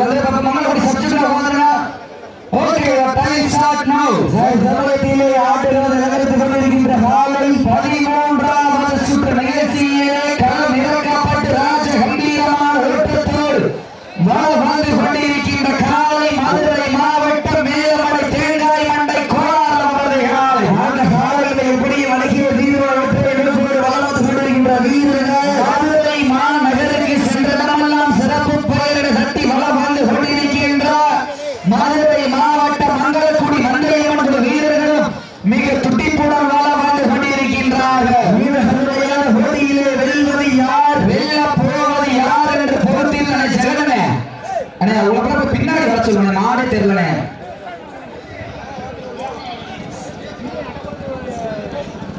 ಇಲ್ಲದೆ ಪಾಪ ಮಂಗಳಗುಡಿ ಸಬ್ಜೆಕ್ಟ್ ಹೋದ್ರೆ ஓகே டைம் ஸ்டார்ட் நவ சர்வத்திலே ஆடுகிறது நகரத்து சுற்று நிகழ்ச்சியிலே களம் இறக்கப்பட்டு ராஜ கம்பீரமான ஓட்டத்தோடு வள வந்து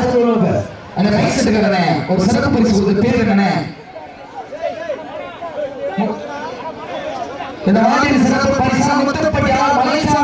அதுக்கு எவ்வளவு அந்த ரைஸ் எடுக்கிறனே ஒரு சிறப்பு பரிசு கொடுத்த பேர் என்னன்னு இந்த மாதிரி சிறப்பு பரிசா முத்தப்பட்டி மலேசியா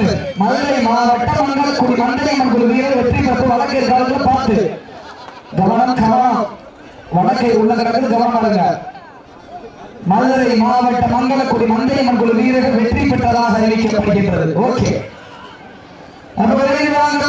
பார்த்து. மதுரை மாவட்டம் மண்டலக்குடி மண்டலை நமக்கு வீரர் வெற்றி பெற்று வழக்கை காலத்தில் பார்த்து. கவனம் கவனம். வழக்கை உள்ள கடந்து கவனமாடுங்க மதுரை மாவட்ட மங்களக்குடி மந்தைய மங்குழு வீரர்கள் வெற்றி பெற்றதாக அறிவிக்கப்படுகின்றது. ஓகே. மதுரை மாவட்ட